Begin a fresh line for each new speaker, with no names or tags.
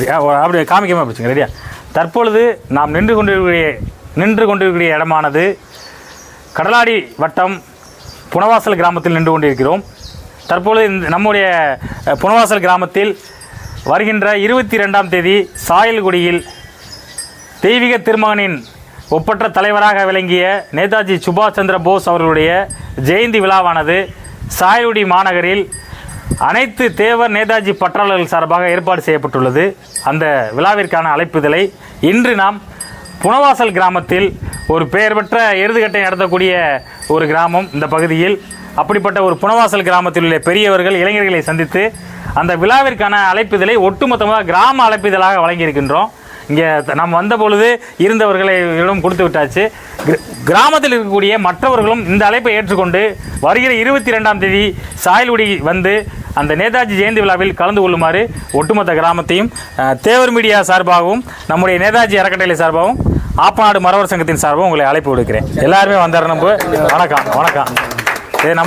அப்படி காமிக்கமாக பிடிச்சிங்க ரெடியா தற்பொழுது நாம் நின்று கொண்டிருக்கிற நின்று கொண்டிருக்கிற இடமானது கடலாடி வட்டம் புனவாசல் கிராமத்தில் நின்று கொண்டிருக்கிறோம். தற்பொழுது இந்த நம்முடைய புனவாசல் கிராமத்தில் வருகின்ற இருபத்தி ரெண்டாம் தேதி சாயல்குடியில் தெய்வீக திருமகனின் ஒப்பற்ற தலைவராக விளங்கிய நேதாஜி சுபாஷ் சந்திர போஸ் அவர்களுடைய ஜெயந்தி விழாவானது சாயல்குடி மாநகரில் அனைத்து தேவர் நேதாஜி பற்றாளர்கள் சார்பாக ஏற்பாடு செய்யப்பட்டுள்ளது. அந்த விழாவிற்கான அழைப்புதலை இன்று நாம் புனவாசல் கிராமத்தில் ஒரு பெயர் பெற்ற எருதுகட்டை நடத்தக்கூடிய ஒரு கிராமம் இந்த பகுதியில். அப்படிப்பட்ட ஒரு புனவாசல் கிராமத்தில் உள்ள பெரியவர்கள் இளைஞர்களை சந்தித்து அந்த விழாவிற்கான அழைப்புதலை ஒட்டுமொத்தமாக கிராம அழைப்புதலாக வழங்கியிருக்கின்றோம். இங்கே நாம் வந்த பொழுது இருந்தவர்களை இடம் கொடுத்து விட்டாச்சு. கிராமத்தில் இருக்கக்கூடிய மற்றவர்களும் இந்த அழைப்பை ஏற்றுக்கொண்டு வருகிற இருபத்தி ரெண்டாம் தேதி சாயல்குடி வந்து அந்த நேதாஜி ஜெயந்தி விழாவில் கலந்து கொள்ளுமாறு ஒட்டுமொத்த கிராமத்தையும் தேவர் மீடியா சார்பாகவும் நம்முடைய நேதாஜி அறக்கட்டளை சார்பாகவும் ஆப்பநாடு மரவர் சங்கத்தின் சார்பாகவும் உங்களை அழைப்பு விடுக்கிறேன். எல்லாருமே வந்துடணும் வணக்கம். வணக்கம்.